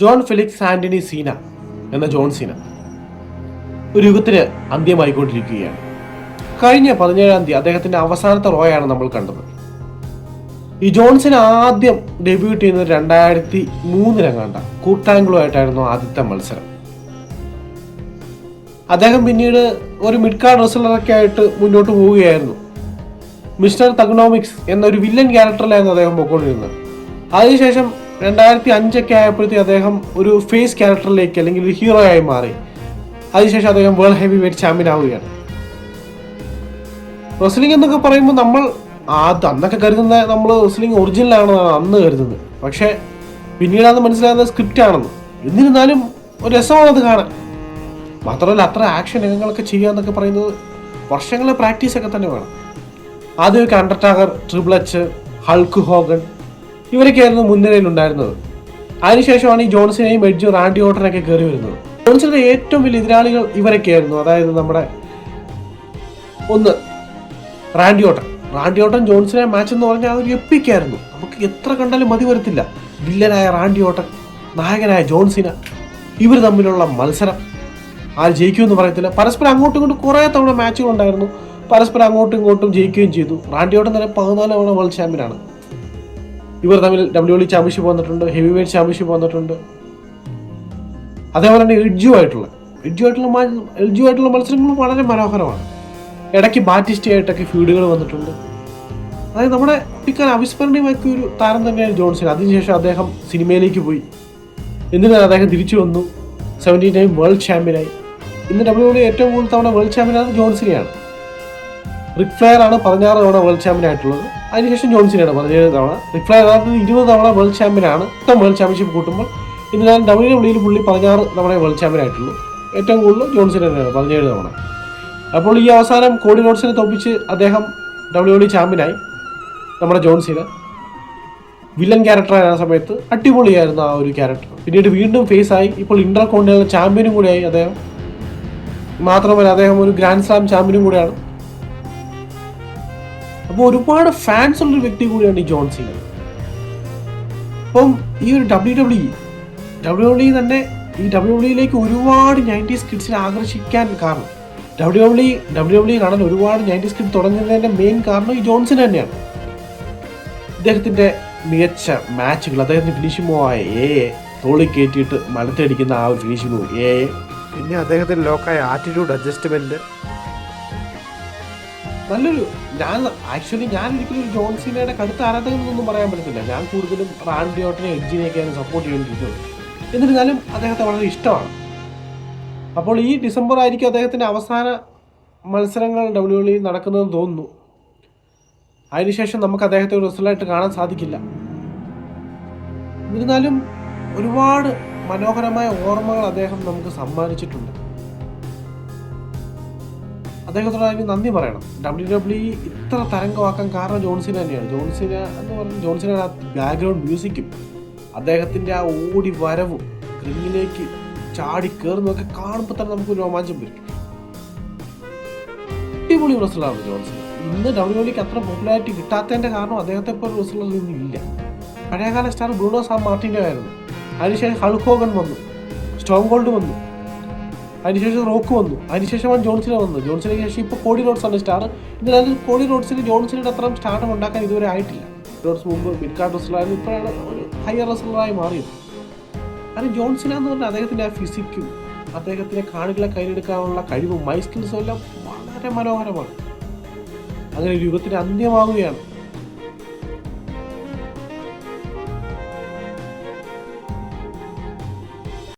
John Philips Antony Seena എന്ന John Seena ഒരു യുഗത്തിന് അന്ത്യമായിക്കൊണ്ടിരിക്കുകയാണ്. കഴിഞ്ഞ പതിനേഴാം തീയതി അദ്ദേഹത്തിന്റെ അവസാനത്തെ റോയാണ് നമ്മൾ കണ്ടത്. ഈ ജോൺസൺ ആദ്യം ഡെബ്യൂട്ട് ചെയ്യുന്നത് രണ്ടായിരത്തി മൂന്നിലെങ്ങാണ്ട കൂട്ടാങ്കുളുമായിട്ടായിരുന്നു ആദ്യത്തെ മത്സരം. അദ്ദേഹം പിന്നീട് ഒരു മിഡ് കാർഡ് റെസ്ലറൊക്കെ ആയിട്ട് മുന്നോട്ട് പോവുകയായിരുന്നു. മിസ്റ്റർ തഗ്നോമിക്സ് എന്നൊരു വില്ലൻ ക്യാരക്ടറിലായിരുന്നു അദ്ദേഹം പോയിക്കൊണ്ടിരുന്നത് അതിനുശേഷം രണ്ടായിരത്തി അഞ്ചൊക്കെ ആയപ്പോഴത്തേക്ക് അദ്ദേഹം ഒരു ഫേസ് ക്യാരക്ടറിലേക്ക് അല്ലെങ്കിൽ ഒരു ഹീറോ ആയി മാറി. അതിനുശേഷം അദ്ദേഹം വേൾഡ് ഹെവി വെയിറ്റ് ചാമ്പ്യൻ ആവുകയാണ്. റെസ്ലിംഗ് എന്നൊക്കെ പറയുമ്പോൾ നമ്മൾ അത് അന്നൊക്കെ കരുതുന്ന നമ്മൾ റെസ്ലിംഗ് ഒറിജിനൽ ആണെന്നാണ് അന്ന് കരുതുന്നത്. പക്ഷേ പിന്നീട് അത് മനസ്സിലാകുന്നത് സ്ക്രിപ്റ്റ് ആണെന്ന്. എന്നിരുന്നാലും ഒരു രസമാണ് അത് കാണാൻ. മാത്രമല്ല അത്ര ആക്ഷൻ രംഗങ്ങളൊക്കെ ചെയ്യുക എന്നൊക്കെ പറയുന്നത് വർഷങ്ങളെ പ്രാക്ടീസ് ഒക്കെ തന്നെ വേണം. ആദ്യമൊക്കെ Undertaker Triple H Hulk Hogan ഇവരൊക്കെയായിരുന്നു മുൻനിരയിൽ ഉണ്ടായിരുന്നത് അതിനുശേഷമാണ് ഈ ജോൺസിനെയും എഡ്ജും റാൻഡി ഓട്ടനൊക്കെ കയറി വരുന്നത്. ജോൺസിന്റെ ഏറ്റവും വലിയ എതിരാളികൾ ഇവരൊക്കെയായിരുന്നു. അതായത് നമ്മുടെ ഒന്ന് റാൻഡി ഓട്ടൻ. റാൻഡി ഓട്ടൻ ജോൺസിനെ മാച്ച് എന്ന് പറഞ്ഞാൽ അതൊരു എപ്പിക്കായിരുന്നു നമുക്ക് എത്ര കണ്ടാലും മതി വരത്തില്ല. വില്ലനായ റാൻഡി ഓട്ടൻ നായകനായ ജോൺസിന ഇവർ തമ്മിലുള്ള മത്സരം. ആര് ജയിക്കുമെന്ന് പറയത്തില്ല. പരസ്പരം അങ്ങോട്ടും ഇങ്ങോട്ടും കുറേ തവണ മാച്ചുകൾ ഉണ്ടായിരുന്നു. പരസ്പരം അങ്ങോട്ടും ഇങ്ങോട്ടും ജയിക്കുകയും ചെയ്തു. റാൻഡി ഓട്ടൻ തന്നെ പതിനാല് തവണ വേൾഡ് ചാമ്പ്യനാണ് ഇവർ തമ്മിൽ ഡബ്ല്യു ഡി ചാമ്പ്യൻഷിപ്പ് വന്നിട്ടുണ്ട് ഹെവി വെയിറ്റ് ചാമ്പ്യൻഷിപ്പ് വന്നിട്ടുണ്ട്. അതേപോലെ തന്നെ എഡ്ജു ആയിട്ടുള്ള എഡ്ജു ആയിട്ടുള്ള എഡ്ജു ആയിട്ടുള്ള മത്സരങ്ങളും വളരെ മനോഹരമാണ്. ഇടയ്ക്ക് ബാറ്റിസ്റ്റി ആയിട്ടൊക്കെ ഫീഡുകൾ വന്നിട്ടുണ്ട്. അതായത് നമ്മുടെ പിക്കാൻ അവിസ്മരണീയമാക്കിയ ഒരു താരം തന്നെയാണ് ജോൺസൺ. അതിനുശേഷം അദ്ദേഹം സിനിമയിലേക്ക് പോയി. എന്നിട്ട് അദ്ദേഹം തിരിച്ചു വന്നു. സെവന്റീൻ ടൈം വേൾഡ് ചാമ്പ്യനായി ഇന്ന് ഡബ്ല്യു ഡി ഏറ്റവും കൂടുതൽ തവണ വേൾഡ് ചാമ്പ്യനാണ് ജോൺസിനെയാണ്. റിക് ഫ്ലെയർ ആണ് പതിനാറ് തവണ വേൾഡ് ചാമ്പ്യൻ ആയിട്ടുള്ളത്. അതിനുശേഷം ജോൺസിനാണ് പതിനേഴ് തവണ. റിപ്ലൈ യഥാർത്ഥത്തിൽ ഇരുപത് തവണ വേൾഡ് ചാമ്പ്യനാണ്. മൊത്തം വേൾഡ് ചാമ്പ്യൻഷിപ്പ് കൂട്ടുമ്പോൾ ഞാൻ ഡബ്ല്യു ഡബ്ല്യൂയിൽ പുള്ളി പതിനാറ് തവണ വേൾഡ് ചാമ്പ്യൻ ആയിട്ടുള്ളൂ. ഏറ്റവും കൂടുതൽ ജോൺസൺ തന്നെയാണ് പതിനേഴ് തവണ. അപ്പോൾ ഈ അവസാനം കോടി റോഡ്സിനെ തോപ്പിച്ച് അദ്ദേഹം ഡബ്ല്യു ഡബ്ല്യു ചാമ്പ്യനായി. നമ്മുടെ ജോൺസിന് വില്ലൻ ക്യാരക്ടറായ ആ സമയത്ത് അടിപൊളിയായിരുന്നു ആ ഒരു ക്യാരക്ടർ. പിന്നീട് വീണ്ടും ഫേസ് ആയി. ഇപ്പോൾ ഇന്റർ കോണ്ടിനൽ ചാമ്പ്യനും കൂടിയായി അദ്ദേഹം. മാത്രമല്ല അദ്ദേഹം ഒരു ഗ്രാൻഡ് സ്ലാം ചാമ്പ്യനും കൂടിയാണ്. അപ്പോൾ ഒരുപാട് ഫാൻസ് ഉള്ളൊരു വ്യക്തി കൂടിയാണ് ഈ ജോൺ സീന അപ്പം ഈ ഒരു ഡബ്ല്യു ഡബ്ല്യു ഡബ്ല്യു ഡബ്ല്യു തന്നെ ഈ ഡബ്ല്യു ഡബ്ല്യുയിലേക്ക് ഒരുപാട് നയന്റീസ് കിഡ്സിനെ ആകർഷിക്കാൻ കാരണം. ഡബ്ല്യു ഡബ്ല്യു ഡബ്ല്യു ഡബ്ല്യു കാണാൻ ഒരുപാട് നയന്റീസ് കിഡ് തുടങ്ങുന്നതിന്റെ മെയിൻ കാരണം ഈ ജോൺസൺ തന്നെയാണ്. ഇദ്ദേഹത്തിന്റെ മികച്ച മാച്ചുകൾ അദ്ദേഹത്തിന്റെ ഫിനിഷിംഗ് മൂവായ എ തോളി കയറ്റിയിട്ട് മലത്തടിക്കുന്ന ആ ഒരു ഫിനിഷിംഗ് മൂവ് എ പിന്നെ അദ്ദേഹത്തിന്റെ ലോക്കായ ആറ്റിറ്റ്യൂഡ് അഡ്ജസ്റ്റ്മെന്റ് നല്ലൊരു ഞാൻ ആക്ച്വലി ഞാൻ ഒരിക്കലും ഒരു ജോൺ സീനയുടെ കടുത്ത ആരാധകനൊന്നും പറയാൻ പറ്റത്തില്ല. ഞാൻ കൂടുതലും റാൻഡി ഓട്ടിനെ എഡ്ജിനെയൊക്കെയാണ് സപ്പോർട്ട് ചെയ്തുകൊണ്ടിരിക്കുന്നത്. എന്നിരുന്നാലും അദ്ദേഹത്തെ വളരെ ഇഷ്ടമാണ്. അപ്പോൾ ഈ ഡിസംബർ ആയിരിക്കും അദ്ദേഹത്തിന്റെ അവസാന മത്സരങ്ങൾ ഡബ്ല്യു ഡബ്ല്യു നടക്കുന്നതെന്ന് തോന്നുന്നു. അതിനുശേഷം നമുക്ക് അദ്ദേഹത്തെ ഒരു റിസൾട്ടായിട്ട് കാണാൻ സാധിക്കില്ല. എന്നിരുന്നാലും ഒരുപാട് മനോഹരമായ ഓർമ്മകൾ അദ്ദേഹം നമുക്ക് സമ്മാനിച്ചിട്ടുണ്ട്. അദ്ദേഹത്തോട് അതിന് നന്ദി പറയണം. ഡബ്ല്യു ഡബ്ല്യു ഇത്ര തരംഗമാക്കാൻ കാരണം ജോൺസിന തന്നെയാണ്. ജോൺസിന എന്ന് പറഞ്ഞാൽ ജോൺസിനാണ് ആ ബാക്ക്ഗ്രൗണ്ട് മ്യൂസിക്കും അദ്ദേഹത്തിന്റെ ആ ഓടി വരവും റിങ്ങിലേക്ക് ചാടി കയറുന്നതൊക്കെ കാണുമ്പോൾ തന്നെ നമുക്ക് രോമാഞ്ചം വരും. അടിപൊളി റെസ്ലറാണ് ജോൺസൺ ഇന്ന് ഡബ്ല്യു ഡബ്ല്യുക്ക് അത്ര പോപ്പുലാരിറ്റി കിട്ടാത്തതിന്റെ കാരണം അദ്ദേഹത്തെ പോലെ ഇന്ന് ഇല്ല. പഴയകാല സ്റ്റാർ ബ്രൂണോ സാം മാർട്ടിന്റെ ആയിരുന്നു അതിനുശേഷം ഹൾക്കോഗൻ വന്നു. സ്റ്റോം ഗോൾഡ് വന്നു. അതിനുശേഷം റോക്ക് വന്നു. അതിനുശേഷമാണ് ജോൺസിന വന്നത്. ജോൺസിന് ശേഷം ഇപ്പോൾ കോടി റോഡ്സ് ആണ് സ്റ്റാർ ഇതിനകത്ത് കോടി റോഡ്സിന് ജോൺസിനോട് അത്രയും സ്റ്റാർട്ടം ഉണ്ടാക്കാൻ ഇതുവരെ ആയിട്ടില്ല. റോഡ്സ് മുമ്പ് മിഡ് കാർഡ് ഇപ്പോഴാണ് ഒരു ഹയർ റെസ്ലറായി മാറിയത്. കാരണം ജോൺസിന എന്ന് പറഞ്ഞാൽ അദ്ദേഹത്തിന്റെ ആ ഫിസിക്കും അദ്ദേഹത്തിന്റെ കാണികളെ കയ്യിലെടുക്കാനുള്ള കഴിവും മൈ സ്കിൽസും എല്ലാം വളരെ മനോഹരമാണ്. അങ്ങനെ ഒരു യുഗത്തിന് അന്ത്യമാവുകയാണ്.